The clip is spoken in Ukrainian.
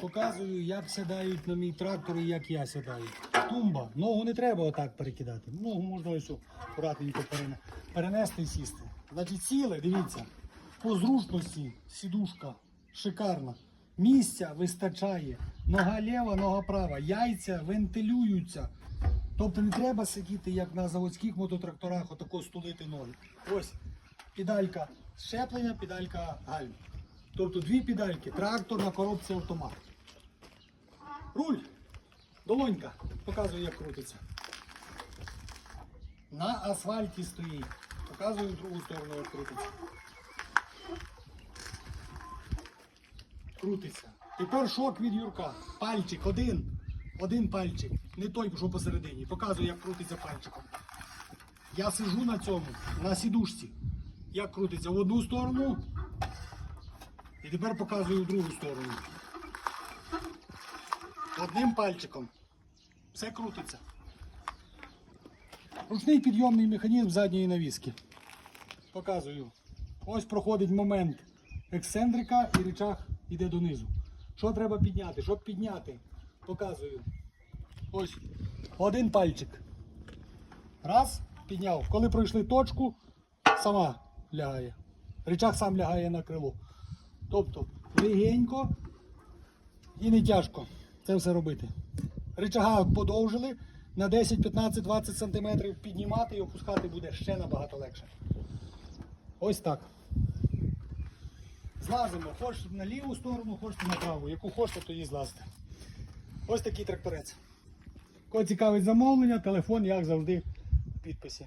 показую, як сідають на мій трактор і як я сідаю. Тумба. Ногу не треба отак перекидати. Ногу можна ось акуратненько перенести і сісти. Значить, сіли, дивіться, по зручності сідушка шикарна. Місця вистачає. Нога ліва, нога права. Яйця вентилюються. Тобто не треба сидіти, як на заводських мототракторах, отако стулити ноги. Ось педалька щеплення, педалька гальм. Тобто дві педальки, трактор на коробці автомат. Руль, долонька, показую, як крутиться. На асфальті стоїть. Показую в другу сторону, як крутиться. Крутиться. Тепер шок від Юрка. Пальчик один. Один пальчик. Не той, що посередині. Показую, як крутиться пальчиком. Я сижу на цьому, на сідушці. Як крутиться в одну сторону. І тепер показую в другу сторону. Одним пальчиком. Все крутиться. Ручний підйомний механізм задньої навіски. Показую. Ось проходить момент ексцентрика і рычаг йде донизу. Що треба підняти? Щоб підняти, показую. Ось один пальчик. Раз, підняв. Коли пройшли точку, сама лягає. Рычаг сам лягає на крило. Тобто легенько і не тяжко це все робити. Рычага подовжили на 10, 15, 20 см піднімати і опускати буде ще набагато легше. Ось так. Злазимо, хочете на ліву сторону, хочете на праву. Яку хочете, тоді злазите. Ось такий тракторець. Кого цікавить замовлення, телефон, як завжди, в підписі.